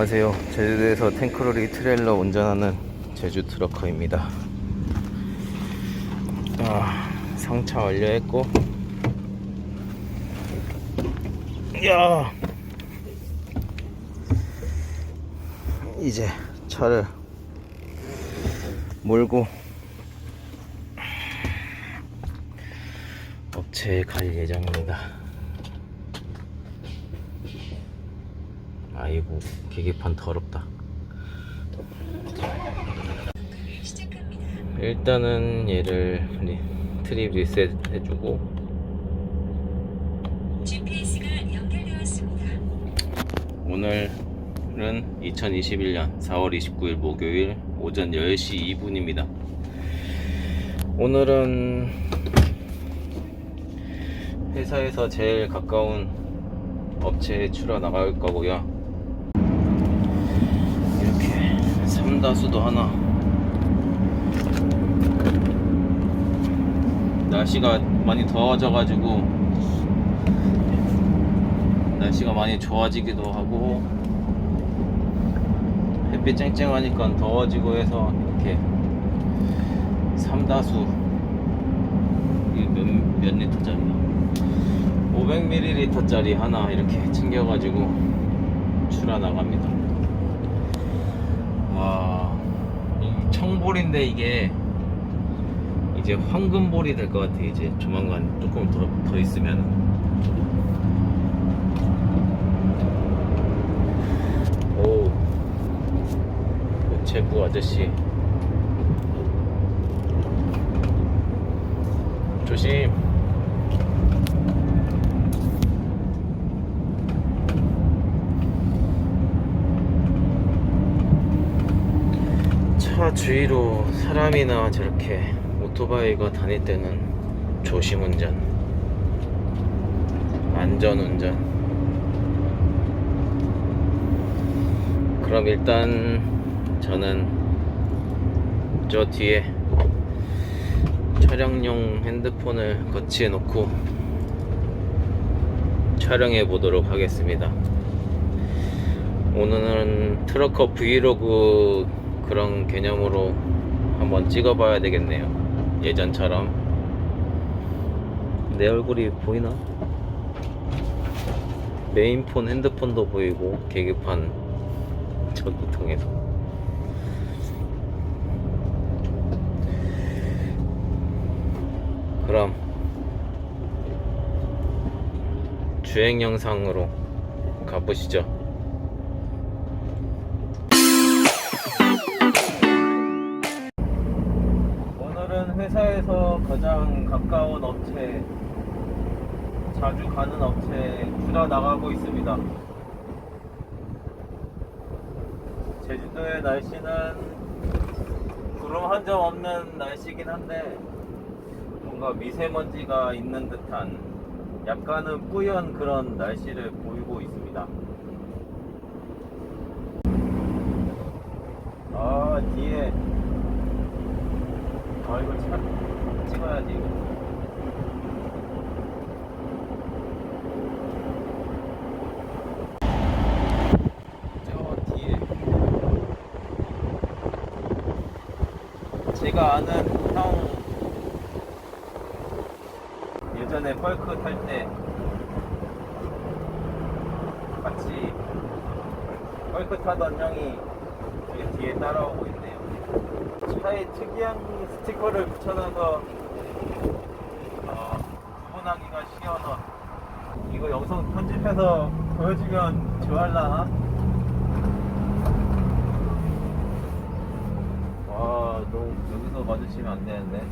안녕하세요. 제주도에서 탱크로리 트레일러 운전하는 제주 트러커입니다. 아, 상차 완료했고, 야, 이제 차를 몰고 업체에 갈 예정입니다. 아이고 계기판 더럽다. 일단은 얘를 리- 트립 리셋 해주고. 오늘은 2021년 4월 29일 목요일 오전 10시 2분입니다. 오늘은 회사에서 제일 가까운 업체에 출하 나갈 거고요 이렇게 삼다수도 하나. 날씨가 많이 더워져 가지고 날씨가 많이 좋아지기도 하고 햇빛 쨍쨍하니까 더워지고 해서 이렇게 삼다수 이몇 몇 리터짜리야? 500ml짜리 하나 이렇게 챙겨가지고 출하 나갑니다. 와, 이 청볼인데 이게 이제 황금볼이 될 것 같아. 이제 조만간 조금 더, 더 있으면. 오, 그 제부 아저씨. 조심. 차 주위로 사람이나 저렇게 오토바이가 다닐 때는 조심 운전, 안전 운전. 그럼 일단 저는 저 뒤에 촬영용 핸드폰을 거치해 놓고 촬영해 보도록 하겠습니다. 오늘은 트러커 브이로그 그런 개념으로 한번 찍어봐야 되겠네요. 예전처럼. 내 얼굴이 보이나? 메인폰 핸드폰도 보이고 계기판 저기 통해서. 그럼 주행 영상으로 가보시죠. 가는 업체에 출하 나가고 있습니다. 제주도의 날씨는 구름 한 점 없는 날씨긴 한데 뭔가 미세먼지가 있는 듯한 약간은 뿌연 그런 날씨를 보이고 있습니다. 아 뒤에 아 이거 차 찍어야지 이거. 저 뒤에 아는 형 예전에 펄크 탈 때 같이 펄크 타던 형이 제 뒤에 따라오고 있네요. 차에 특이한 스티커를 붙여놔서 어, 구분하기가 쉬워서 이거 영상 편집해서 보여주면 좋아할라나? 와, 너 여기서 마주치면 안 되는데.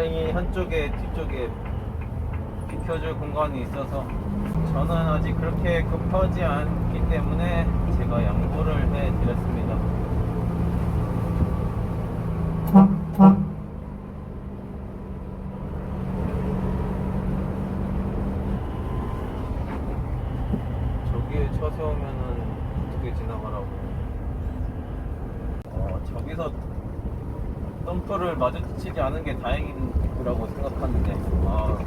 다행히 한쪽에 뒤쪽에 비켜줄 공간이 있어서 저는 아직 그렇게 급하지 않기 때문에 제가 양보를 해드렸습니다. 저기에 차 세우면은 어떻게 지나가라고? 어, 저기서 덤프를 마주치지 않은 게 다행이라고 생각하는데 아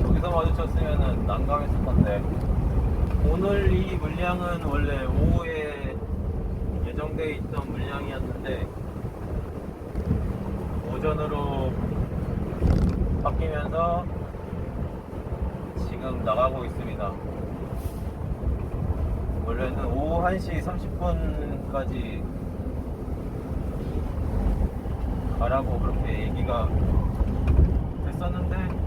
저기서 마주쳤으면은 난감했을 건데 오늘 이 물량은 원래 오후에 예정돼 있던 물량이었는데 오전으로 바뀌면서 지금 나가고 있습니다. 원래는 오후 1시 30분까지 가라고 그렇게 얘기가 됐었는데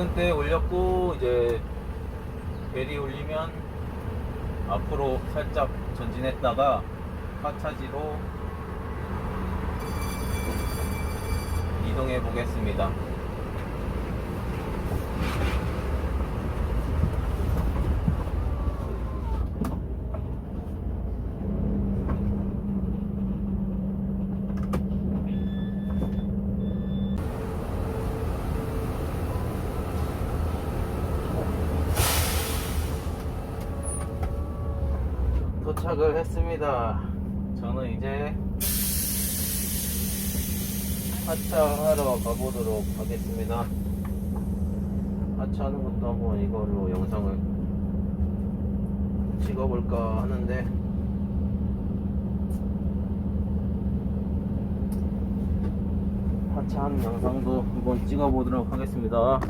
퇴근 때 올렸고 이제 벨이 울리면 앞으로 살짝 전진했다가 하차지로 이동해 보겠습니다. 도착을 했습니다. 저는 이제 하차하러 가보도록 하겠습니다. 하차하는 것도 한번 이걸로 영상을 찍어볼까 하는데 하차하는 영상도 한번 찍어보도록 하겠습니다.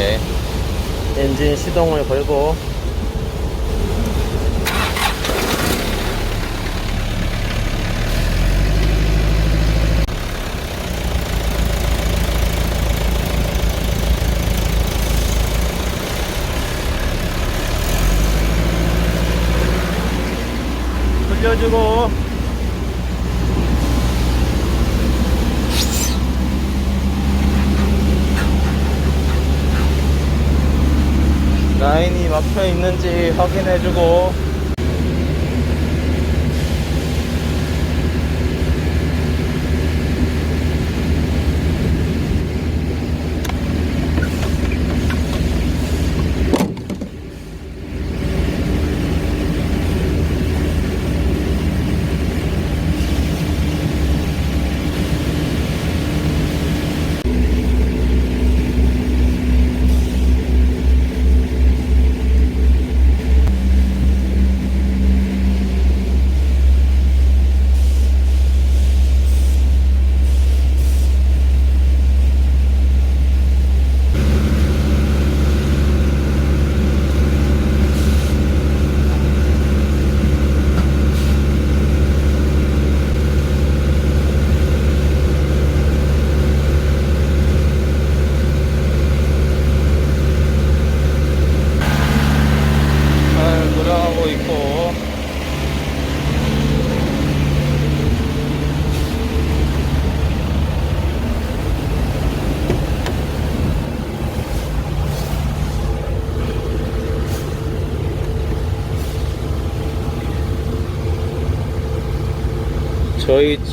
이제 엔진 시동을 걸고. 돌려주고 막혀 있는지 확인해주고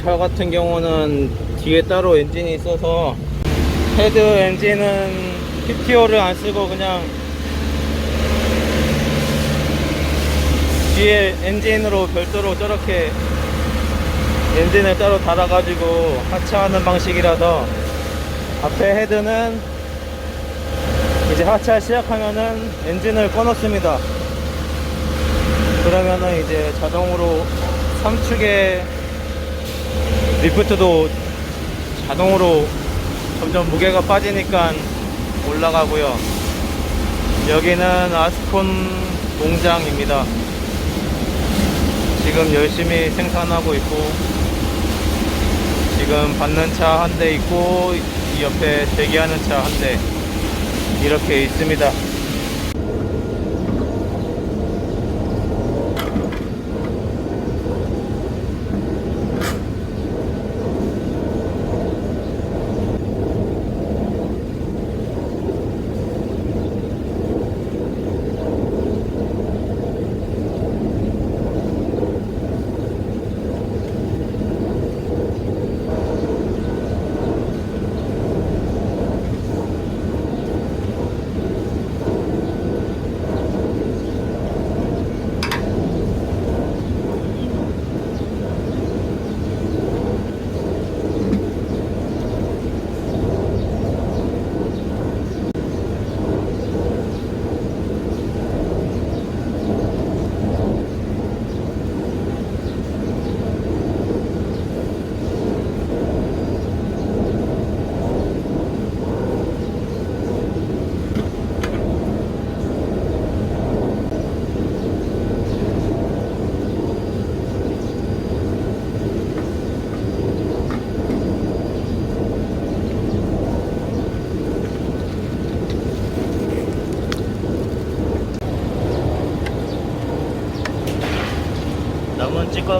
차 같은 경우는 뒤에 따로 엔진이 있어서 헤드 엔진은 PTO를 안 쓰고 그냥 뒤에 엔진으로 별도로 저렇게 엔진을 따로 달아가지고 하차하는 방식이라서 앞에 헤드는 이제 하차 시작하면은 엔진을 꺼놓습니다. 그러면은 이제 자동으로 3축의 리프트도 자동으로 점점 무게가 빠지니까 올라가고요. 여기는 아스콘 농장입니다. 지금 열심히 생산하고 있고 지금 받는 차 한 대 있고 이 옆에 대기하는 차 한 대 이렇게 있습니다.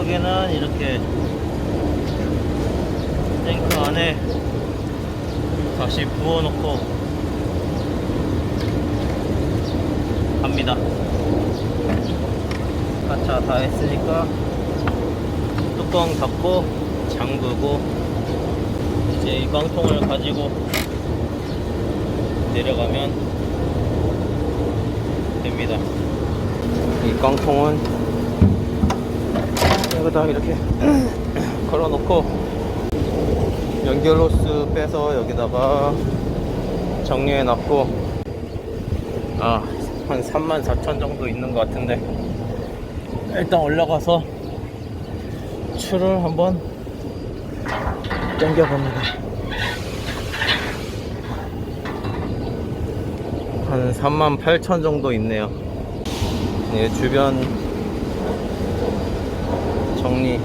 찌꺼기는 이렇게 탱크 안에 다시 부어놓고 갑니다. 하차 다 했으니까 뚜껑 닫고 잠그고 이제 이 깡통을 가지고 내려가면 됩니다. 이 깡통은 여기다 이렇게 걸어놓고 연결 호스 빼서 여기다가 정리해 놨고 아, 한 3만 4천 정도 있는 것 같은데 일단 올라가서 추를 한번 당겨봅니다. 한 3만 8천 정도 있네요. 예, 주변 정리.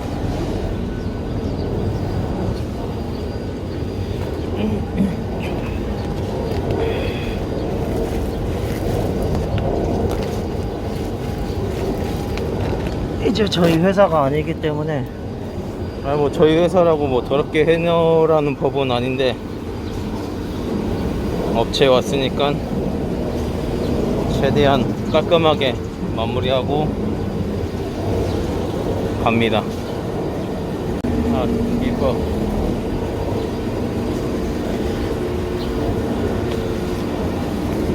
이제 저희 회사가 아니기 때문에. 아니 뭐 저희 회사라고 뭐 더럽게 해녀라는 법은 아닌데 업체에 왔으니까 최대한 깔끔하게 마무리하고 갑니다. 아, 이거.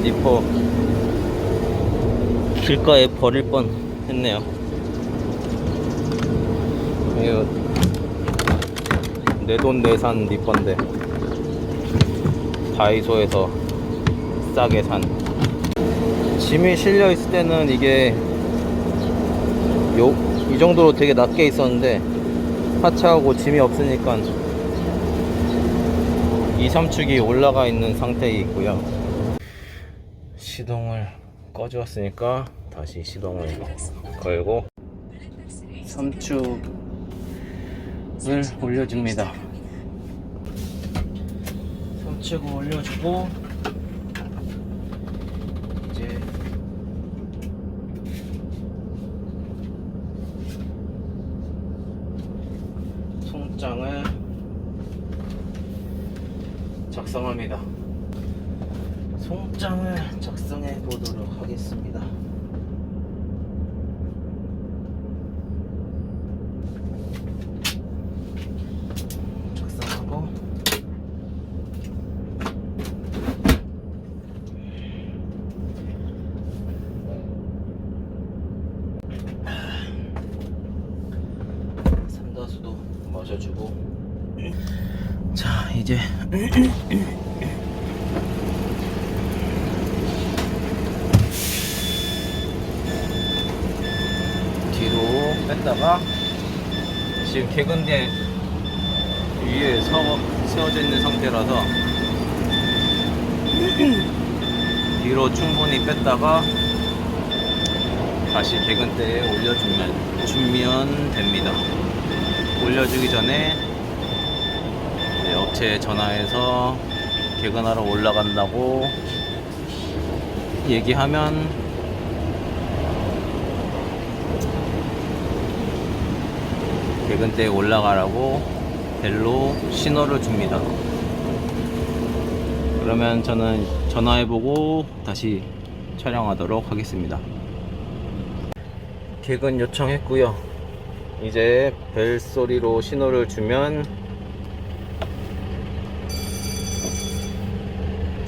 니퍼 길가에 버릴 뻔 했네요. 이거 내돈 내산 니퍼인데 다이소에서 싸게 산 짐이 실려 있을 때는 이게 요, 이 정도로 되게 낮게 있었는데 하차하고 짐이 없으니까 2, 3축이 올라가 있는 상태에 있고요. 시동을 꺼주었으니까 다시 시동을 걸고 3축을 올려줍니다. 3축을 올려주고 이제 송장을 작성합니다. 송장을 작성해 보도록 하겠습니다. 받쳐주고 자 이제 뺐다가 지금 개근대 위에 서, 세워져 있는 상태라서 뒤로 충분히 뺐다가 다시 개근대에 올려주면 주면 됩니다. 올려주기 전에 업체에 전화해서 개근하러 올라간다고 얘기하면 개근대에 올라가라고 벨로 신호를 줍니다. 그러면 저는 전화해보고 다시 촬영하도록 하겠습니다. 개근 요청했고요. 이제 벨 소리로 신호를 주면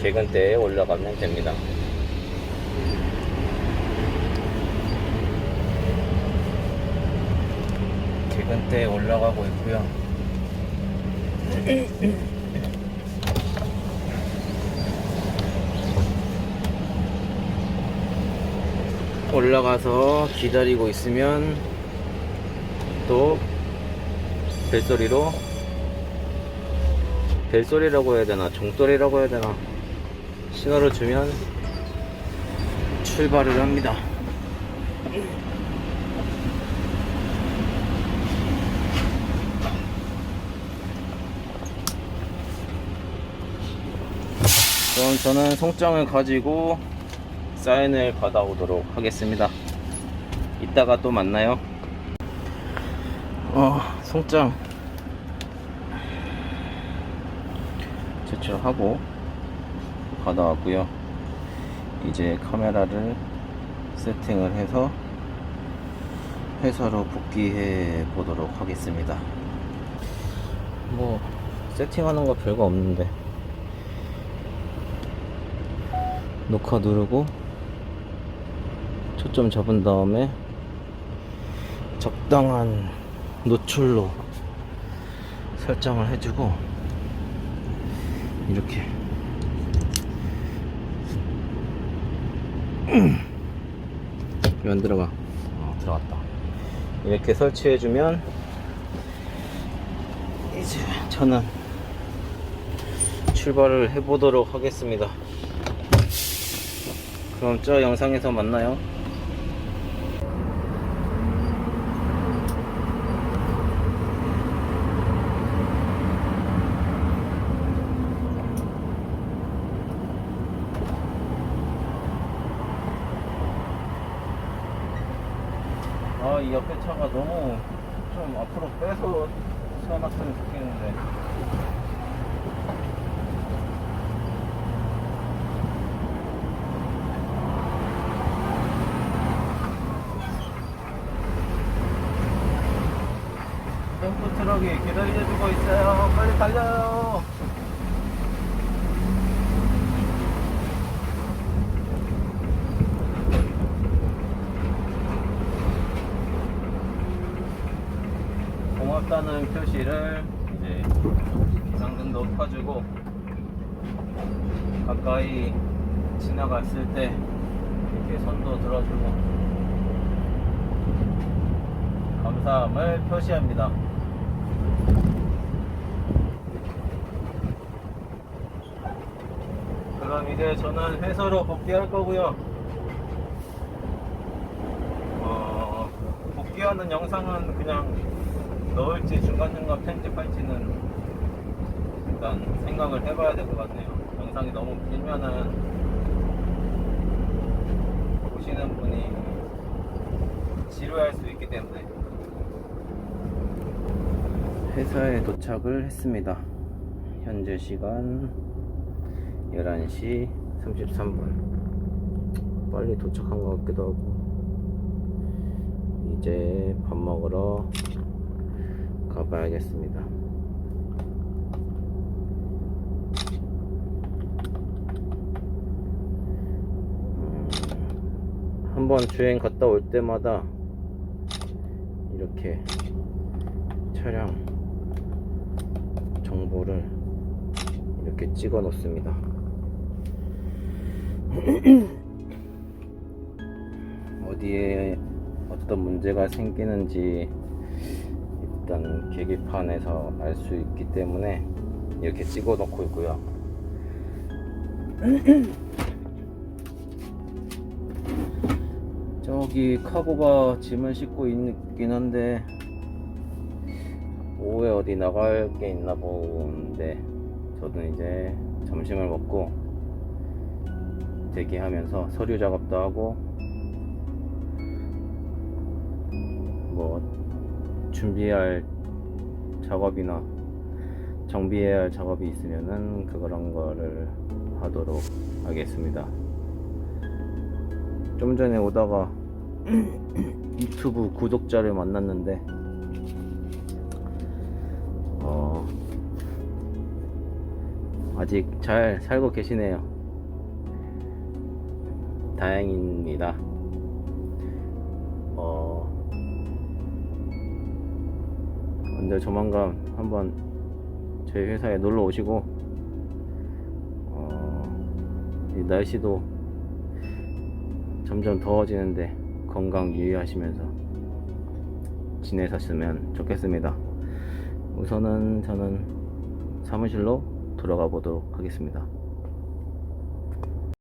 개근대에 올라가면 됩니다. 개 근대에 올라가고 있고요. 올라가서 기다리고 있으면 또 벨소리로 벨소리라고 해야 되나 종소리라고 해야 되나 신호를 주면 출발을 합니다. 그럼 저는 송장을 가지고 사인을 받아오도록 하겠습니다. 이따가 또 만나요. 어, 송장 제출하고 받아왔고요. 이제 카메라를 세팅을 해서 회사로 복귀해 보도록 하겠습니다. 뭐 세팅하는 거 별거 없는데 녹화 누르고 초점 잡은 다음에 적당한 노출로 설정을 해주고 이렇게 왜안 들어가? 어, 들어갔다. 이렇게 설치해주면 이제 저는 출발을 해보도록 하겠습니다. 그럼 저 영상에서 만나요. 아, 이 옆에 차가 너무 좀 앞으로 빼서 세워놨으면 좋겠는데. 덤프 트럭이 기다려주고 있어요. 빨리 달려요. 고맙다는 표시를 이제 비상등도 켜주고 가까이 지나갔을 때 이렇게 손도 들어주고 감사함을 표시합니다. 그럼 이제 저는 회사로 복귀할 거고요. 어, 복귀하는 영상은 그냥 넣을지 중간중간 편집할지는 일단 생각을 해봐야 될 것 같네요. 영상이 너무 길면은 보시는 분이 지루할 수 있기 때문에 회사에 도착을 했습니다. 현재 시간 11시 33분. 빨리 도착한 것 같기도 하고. 이제 밥 먹으러 가봐야겠습니다. 음, 한번 주행 갔다 올 때마다 이렇게 차량 정보를 이렇게 찍어 놓습니다. 어디에 어떤 문제가 생기는지 일단 계기판에서 알 수 있기 때문에 이렇게 찍어 놓고 있고요. 저기 카고가 짐을 싣고 있긴 한데 오후에 어디 나갈 게 있나 본데 저는 이제 점심을 먹고 대기하면서 서류 작업도 하고 뭐 준비할 작업이나 정비해야 할 작업이 있으면은 그런 거를 하도록 하겠습니다. 좀 전에 오다가 유튜브 구독자를 만났는데 어, 아직 잘 살고 계시네요. 다행입니다. 근데 조만간 한번 저희 회사에 놀러 오시고 어, 이 날씨도 점점 더워지는데 건강 유의하시면서 지내셨으면 좋겠습니다. 우선은 저는 사무실로 돌아가 보도록 하겠습니다.